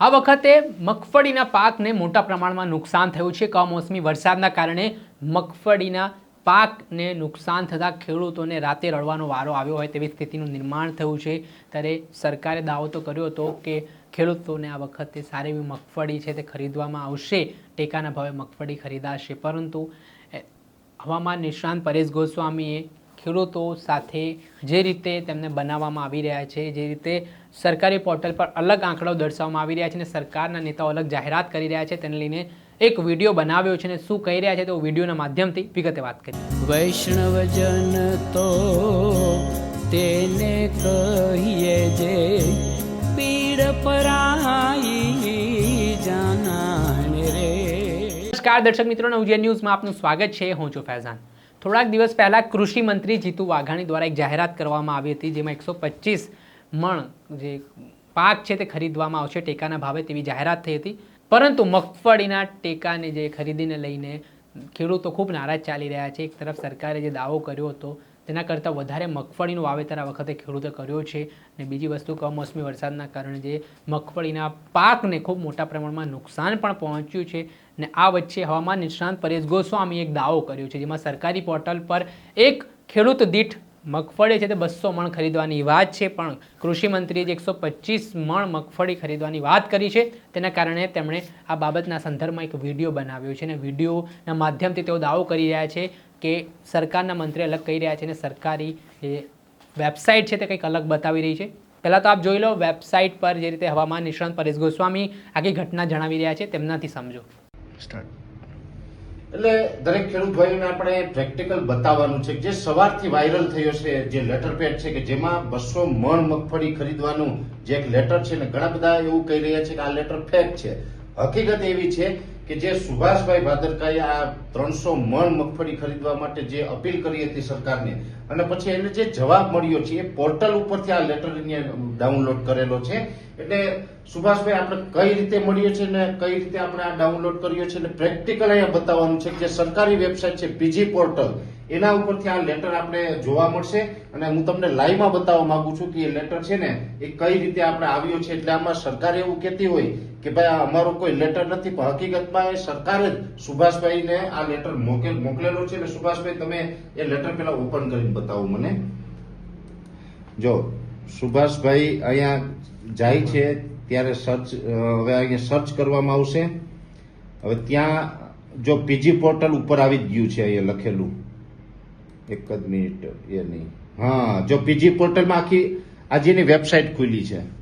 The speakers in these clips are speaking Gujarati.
આ વખતે મગફળીના પાકને મોટા પ્રમાણમાં નુકસાન થયું છે. કમોસમી વરસાદના કારણે મગફળીના પાકને નુકસાન થતાં ખેડૂતોને રાતે રડવાનો વારો આવ્યો હોય તેવી સ્થિતિનું નિર્માણ થયું છે. ત્યારે સરકારે દાવો તો કર્યો હતો કે ખેડૂતોને આ વખતે સારી એવી મગફળી છે તે ખરીદવામાં આવશે. ટેકાના ભાવે મગફળી ખરીદાશે. પરંતુ હવામાન નિષ્ણાંત પરેશ ગોસ્વામીએ ખેડૂતો સાથે જે રીતે તેમને બનાવવામાં આવી રહ્યા છે જે રીતે સરકારી પોર્ટલ પર અલગ આંકડાઓ દર્શાવવામાં આવી રહ્યા છે અને સરકારના નેતાઓ અલગ જાહેરાત કરી રહ્યા છે તેને લઈને એક વીડિયો બનાવ્યો છે અને શું કહી રહ્યા છે તો વિડીયોના માધ્યમથી વિગતે વાત કરીએ વૈષ્ણવજન તો તેને કહીએ જે પીડ પરાઈ જાનાને રે. નમસ્કાર દર્શક મિત્રો નવજીવન ન્યૂઝમાં આપનું સ્વાગત છે. હું છું ફૈઝાન. થોડાક દિવસ પહેલા કૃષિ મંત્રી જીતુ વાઘાણી દ્વારા એક જાહેરાત કરવામાં આવી હતી, જેમાં એકસો પચીસ મણ જે પાક છે તે ખરીદવામાં આવશે ટેકાના ભાવે તેવી જાહેરાત થઈ હતી. પરંતુ મગફળીના ટેકાને જે ખરીદીને લઈને ખેડૂતો ખૂબ નારાજ ચાલી રહ્યા છે. એક તરફ સરકારે જે દાવો કર્યો હતો, તેના કરતાં વધારે મગફળીનું વાવેતર આ વખતે ખેડૂતે કર્યો છે અને બીજી વસ્તુ કમોસમી વરસાદના કારણે જે મગફળીના પાકને ખૂબ મોટા પ્રમાણમાં નુકસાન પણ પહોંચ્યું છે અને આ વચ્ચે હવામાન નિષ્ણાંત પરેશ ગોસ્વામીએ એક દાવો કર્યો છે, જેમાં સરકારી પોર્ટલ પર એક ખેડૂત દીઠ મગફળી છે તે બસો મણ ખરીદવાની વાત છે, પણ કૃષિમંત્રીએ જે એકસો પચીસ મણ મગફળી ખરીદવાની વાત કરી છે, તેના કારણે તેમણે આ બાબતના સંદર્ભમાં એક વીડિયો બનાવ્યો છે અને વિડીયોના માધ્યમથી તેઓ દાવો કરી રહ્યા છે કે સરકારના મંત્રી અલગ કહી રહ્યા છે અને સરકારી જે વેબસાઇટ છે તે કંઈક અલગ બતાવી રહી છે. પહેલાં તો આપ જોઈ લો, વેબસાઇટ પર જે રીતે હવામાન નિષ્ણાંત પરેશ ગોસ્વામી આખી ઘટના જણાવી રહ્યા છે, તેમનાથી સમજો. એટલે દરેક ખેડૂત ભાઈઓને આપણે પ્રેક્ટિકલ બતાવવાનું છે જે સવારથી વાયરલ થયો છે, જે લેટર પેડ છે કે જેમાં બસો મણ મગફળી ખરીદવાનું જે એક લેટર છે ને ઘણા બધા એવું કહી રહ્યા છે કે આ લેટર ફેક છે. હકીકત એવી છે કે જે સુભાષભાઈ ભાદરકાએ આ ત્રણસો મણ મગફળી ખરીદવા માટે જે અપીલ કરી હતી સરકારને, અને પછી એને જે જવાબ મળ્યો છે, એ પોર્ટલ ઉપરથી આ લેટર ડાઉનલોડ કરેલો છે. એટલે સુભાષભાઈ, આપણે કઈ રીતે મળ્યો છે ને કઈ રીતે આપણે આ ડાઉનલોડ કર્યો છે ને પ્રેક્ટિકલ અહીંયા બતાવવાનું છે જે સરકારી વેબસાઇટ છે પીજી પોર્ટલ, એના ઉપરથી આ લેટર આપણે જોવા મળશે. અને હું તમને લાઈવમાં બતાવવા માંગુ છું કે એ લેટર છે ને, એ કઈ રીતે આપણે આવ્યો છે, એટલે આમાં સરકાર એવું કહેતી હોય કે ભાઈ અમારો કોઈ લેટર નથી, પણ હકીકતમાં એ સરકારે જ સુભાષભાઈને આ લેટર મોકેલ, મોકલેલો છે. અને સુભાષભાઈ, તમે એ લેટર પેલા ઓપન કરીને બતાવો મને. જો, સુભાષભાઈ અહીંયા જાય છે, ત્યારે સર્ચ હવે અહીંયા સર્ચ કરવામાં આવશે. હવે ત્યાં જો પીજી પોર્ટલ ઉપર આવી ગયું છે અહીંયા લખેલું. એક જ મિનિટ, એ નહીં. હા, જો પીજી પોર્ટલમાં આખી આજે એની વેબસાઇટ ખુલી છે.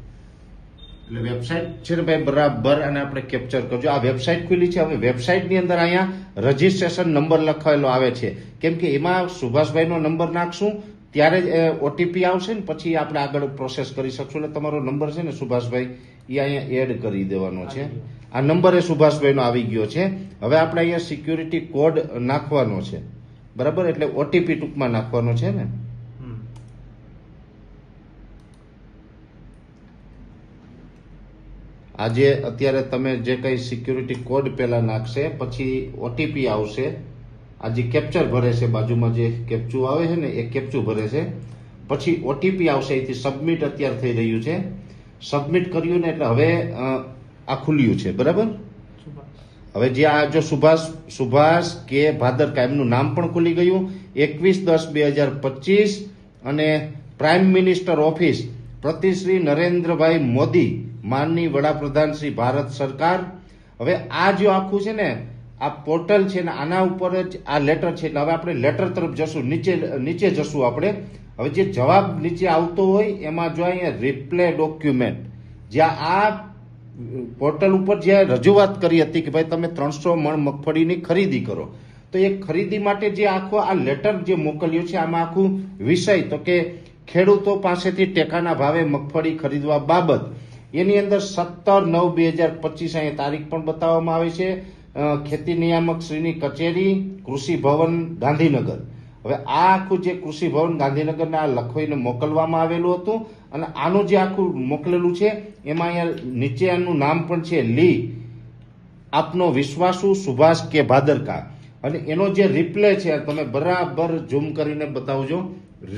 એટલે વેબસાઇટ છે ને ભાઈ બરાબર અને આપણે કેપ્ચર કરજો. આ વેબસાઇટ ખુલી છે. હવે વેબસાઇટની અંદર અહીંયા રજીસ્ટ્રેશન નંબર લખાયેલો આવે છે. કેમ કે એમાં સુભાષભાઈનો નંબર નાખશું ત્યારે જ ઓટીપી આવશે ને પછી આપણે આગળ પ્રોસેસ કરી શકશું. એટલે તમારો નંબર છે ને સુભાષભાઈ એ અહીંયા એડ કરી દેવાનો છે. આ નંબર એ સુભાષભાઈનો આવી ગયો છે. હવે આપણે અહીંયા સિક્યુરિટી કોડ નાખવાનો છે. બરાબર? એટલે ઓટીપી ટૂંકમાં નાખવાનો છે ને. આજે અત્યારે તમે જે કઈ સિક્યુરિટી કોડ પેલા નાખશે, પછી ઓટીપી આવશે આ જે કેપ્ચર ભરે છે બાજુમાં જે કેપ્ચું આવે છે ને, એ કેપ્ચું ભરે છે પછી ઓટીપી આવશે અહીંથી સબમિટ અત્યારે થઈ રહ્યું છે. સબમિટ કર્યું ને એટલે હવે આ ખુલ્યું છે, બરાબર? હવે જે આ જો સુભાષ સુભાષ કે ભાદરકા એમનું નામ પણ ખુલી ગયું. એકવીસ દસ બે હજાર પચીસ અને પ્રાઇમ મિનિસ્ટર ઓફિસ પ્રતિશ્રી નરેન્દ્રભાઈ મોદી માનની વડાપ્રધાન શ્રી ભારત સરકાર, હવે આ જો આખું છે ને, આ પોર્ટલ છે ને, આના ઉપર જ આ લેટર છે, એટલે હવે આપણે લેટર તરફ જશું, નીચે નીચે જશું આપણે. હવે જે જવાબ નીચે આવતો હોય, એમાં જો અહીંયા રિપ્લે ડોક્યુમેન્ટ જ્યાં આ પોર્ટલ ઉપર જે રજૂઆત કરી હતી કે ભાઈ તમે ત્રણસો મણ મગફળીની ખરીદી કરો. તો એ ખરીદી માટે જે આખો આ લેટર જે મોકલ્યો છે, આમાં આખું વિષય, તો કે ખેડૂતો પાસેથી ટેકાના ભાવે મગફળી ખરીદવા બાબત એની અંદર સત્તર નવ બે હજાર પચીસ અહીંયા તારીખ પણ બતાવવામાં આવે છે. ખેતી નિયામક શ્રીની કચેરી, કૃષિ ભવન, ગાંધીનગર. હવે આ આખું જે કૃષિ ભવન ગાંધીનગરને આ લખોઈને મોકલવામાં આવેલું હતું અને આનું જે આખું મોકલેલું છે, એમાં અહીંયા નીચે આનું નામ પણ છે, લી. આપનો વિશ્વાસુ સુભાષ કે ભાદરકા. અને એનો જે રિપ્લે છે તમે બરાબર ઝૂમ કરીને બતાવજો.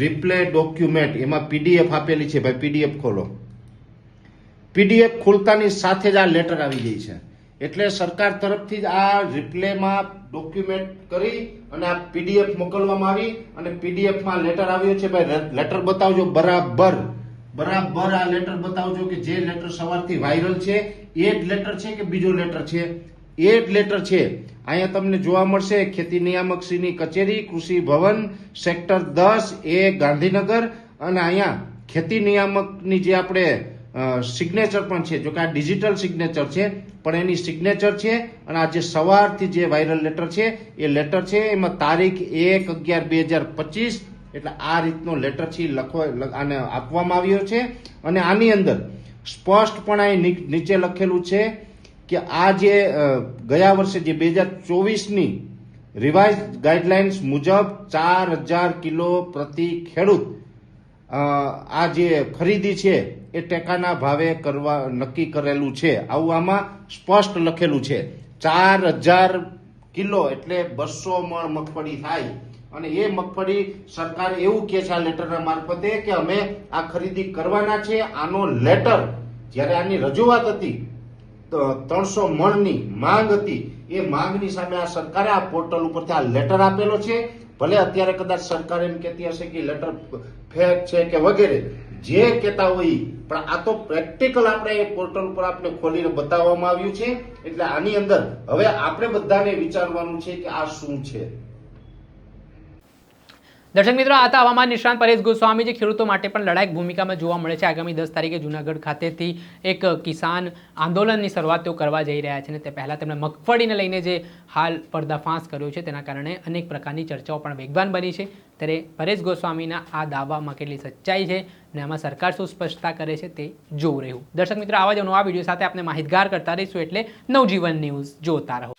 રિપ્લે ડોક્યુમેન્ટ એમાં પીડીએફ આપેલી છે, ભાઈ પીડીએફ ખોલો. પીડીએફ ખોલતાની સાથે જ આ લેટર આવી ગઈ છે. એટલે સરકાર તરફથી જ આ રિપ્લેમાં ડોક્યુમેન્ટ કરી અને આ પીડીએફ મોકલવામાં આવી અને પીડીએફમાં લેટર આવ્યો છે. ભાઈ લેટર બતાવજો બરાબર. બરાબર આ લેટર બતાવજો કે જે લેટર સવારથી વાયરલ છે, એ જ લેટર છે કે બીજો લેટર છે? એ જ લેટર છે. અહીંયા તમને જોવા મળશે ખેતી નિયામક શ્રીની કચેરી, કૃષિ ભવન, સેક્ટર દસ, એ ગાંધીનગર અને અહીંયા ખેતી નિયામકની જે આપણે સિગ્નેચર પણ છે. જો કે આ ડિજિટલ સિગ્નેચર છે, પણ એની સિગ્નેચર છે અને આ જે સવારથી જે વાયરલ લેટર છે, એ લેટર છે, એમાં તારીખ એક અગિયાર બે હજાર પચીસ, એટલે આ રીતનો લેટર છે લખો, આને આપવામાં આવ્યો છે. અને આની અંદર સ્પષ્ટપણે ની- નીચે લખેલું છે કે આ જે ગયા વર્ષે જે બે હજાર ચોવીસની રિવાઇઝ ગાઈડલાઇન્સ મુજબ ચાર હજાર કિલો પ્રતિ ખેડૂત આ જે ખરીદી છે એ ટેકાના ભાવે કરવા નક્કી કરેલું છે. આવું આમાં સ્પષ્ટ લખેલું છે. ચાર હજાર કિલો એટલે બસો મણ મગફળી થાય. અને એ મગફળી સરકાર એવું કે છે આ લેટરના મારફતે કે અમે આ ખરીદી કરવાના છે. આનો લેટર જ્યારે આની રજૂઆત હતી ત્રણસો મણની માંગ હતી. એ માંગની સામે આ સરકારે આ પોર્ટલ ઉપરથી આ લેટર આપેલો છે. ભલે અત્યારે કદાચ સરકાર એમ કહેતી હશે કે લેટર ફેક છે કે વગેરે જે કહેતા હોય પણ આ તો પ્રેક્ટિકલ આપણે એ પોર્ટલ પર આપણે ખોલીને બતાવવામાં આવ્યું છે. એટલે આની અંદર હવે આપણે બધાને વિચારવાનું છે કે આ શું છે. દર્શક મિત્રો, આ હતા હવામાન નિષ્ણાંત પરેશ ગોસ્વામી જે ખેડૂતો માટે પણ લડાયક ભૂમિકામાં જોવા મળે છે. આગામી દસ તારીખે જૂનાગઢ ખાતેથી એક કિસાન આંદોલનની શરૂઆત તેઓ કરવા જઈ રહ્યા છે અને તે પહેલાં તેમણે મગફળીને લઈને જે હાલ પર્દાફાશ કર્યો છે તેના કારણે અનેક પ્રકારની ચર્ચાઓ પણ વેગવાન બની છે. ત્યારે પરેશ ગોસ્વામીના આ દાવામાં કેટલી સચ્ચાઈ છે અને આમાં સરકાર શું સ્પષ્ટતા કરે છે તે જોવું રહ્યું. દર્શક મિત્રો, આવા જ નવા વીડિયો સાથે આપણે માહિતગાર કરતા રહીશું એટલે નવજીવન ન્યૂઝ જોતા રહો.